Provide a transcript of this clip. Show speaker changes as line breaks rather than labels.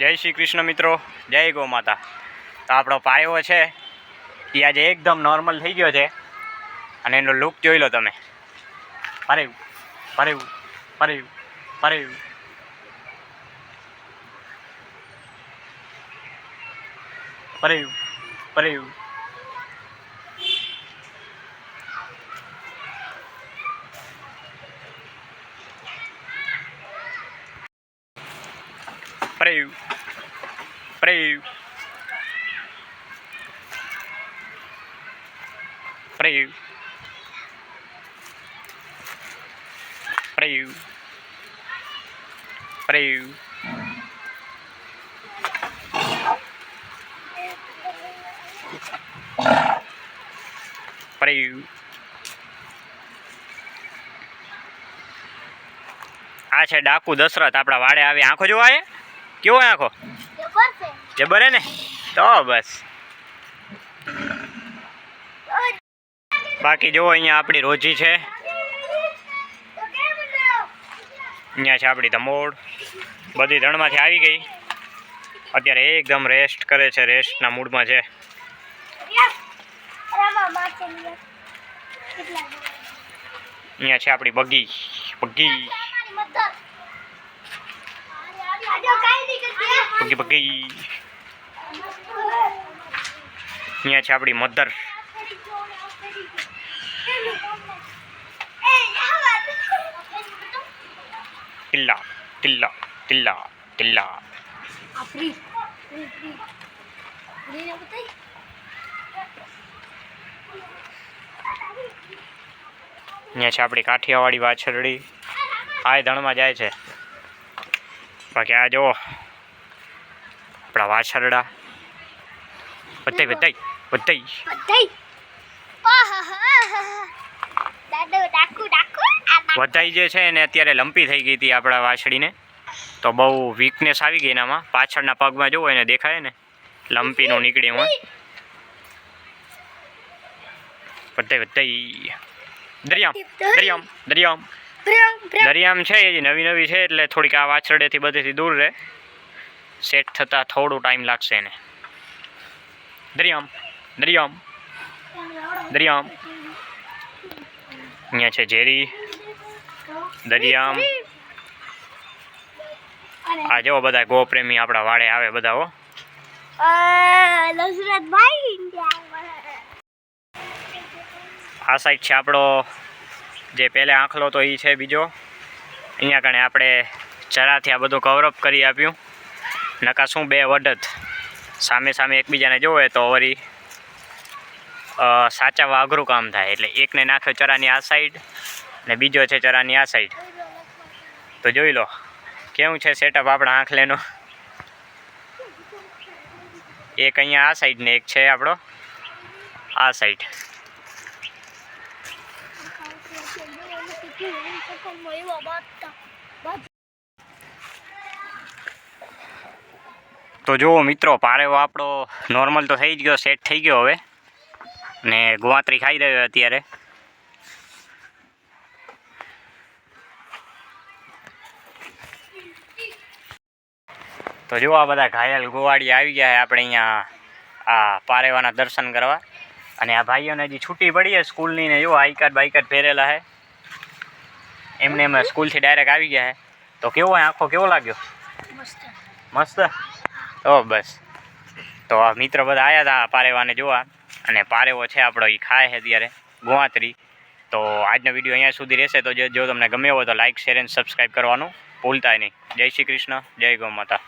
જય શ્રી કૃષ્ણ મિત્રો, જય ગૌ માતા. તો આપણો પાયો છે, એ આજે એકદમ નોર્મલ થઈ ગયો છે. અને એનો લુક જોઈ લો તમે. પરેવું પરેવું પરેવું પરેવું. પરેવું પરેવું. Preu. Preu. Preu. Preu. Preu. Preu. આ છે ડાકુ દશરથ આપણા વાડે આવી આંખો જોવાય કેવો આંખો?
જબર
હે ને? તો બસ. બાકી જુઓ અહીંયા આપણી રોજી છે. અહીંયા છે આપણી ધમોડ બધી ધણમાંથી આવી ગઈ. અત્યારે એકદમ રેસ્ટ કરે છે રેસ્ટના મૂડમાં છે. અહીંયા છે આપણી બગી. બગી. પગી અહીંયા છે આપણી મધર.
તિલ્લા તિલ્લા તિલ્લા તિલ્લા
અહીંયા છે આપણી કાઠિયાવાડી વાછરડી. આ ધણમાં જાય છે. બાકી આ જુઓ આપણા વાછરડા બધાય બધાય. બધાય વધાઈ જે છે એને અત્યારે લંપી થઈ ગઈ હતી આપણા વાછડીને. તો બહુ વીકનેસ આવી ગઈ એનામાં. પાછળના પગમાં જોવો એને દેખાય ને? લંપીનું નીકળી હોય બધાય બધાય. દરિયામ દરિયામ દરિયામ. દરિયામ છે એ નવી નવી છે એટલે થોડીક આ વાછરડેથી બધેથી દૂર રહે. સેટ થતાં થોડો ટાઈમ લાગશે એને. દરિયામ દરિયામ દરિયામ. અહીંયા છે ઝેરી, દરિયામ. આ જેવો બધા ગોપ્રેમી આપણા વાડે આવે બધા હો. આ સાઈડ છે આપણો જે પહેલે આંખલો તો એ છે બીજો. અહીંયા કણે આપણે જરાથી આ બધું કવરઅપ કરી આપ્યું. નકા શું બે વડત સામે સામે એકબીજાને જોવે તો વળી સાચા વાઘરું કામ થાય. એટલે એકને નાખ્યો ચરાની આ સાઈડ ને બીજો છે ચરાની આ સાઈડ તો જોઈ લો, કેવું છે સેટઅપ આપણા આંખલેનો? એક અહીંયા આ સાઈડ ને એક છે આપણો, આ સાઈડ તો જુઓ મિત્રો પારેવો આપણો નોર્મલ તો થઈ જ ગયો સેટ થઈ ગયો હવે. ને ગુવાત્રી ખાઈ રહ્યો અત્યારે. તો જુઓ આ બધા ઘાયલ ગોવાળી આવી ગયા છે આપણે અહીંયા આ પારેવાના દર્શન કરવા. અને આ ભાઈઓને હજી છૂટી પડી છે સ્કૂલની ને જો આઈ કાર્ડ બાઈ કાર્ડ ફેરેલા છે. એમને એમ સ્કૂલથી ડાયરેક્ટ આવી ગયા છે. તો કેવો આખો કેવો લાગ્યો?
મસ્ત.
મસ્ત? તો બસ. તો આ મિત્ર બધા આવ્યા હતા પારેવાને જોવા. અને પારેવો છે આપણો એ ખાય છે અત્યારે ગોવાતરી તો આજનો વીડિયો અહીંયા સુધી રહેશે. તો જો તમને ગમ્યો હોય તો લાઇક શેર એન્ડ સબસ્ક્રાઈબ કરવાનું ભૂલતા નહીં. જય શ્રી કૃષ્ણ, જય ગૌ માતા.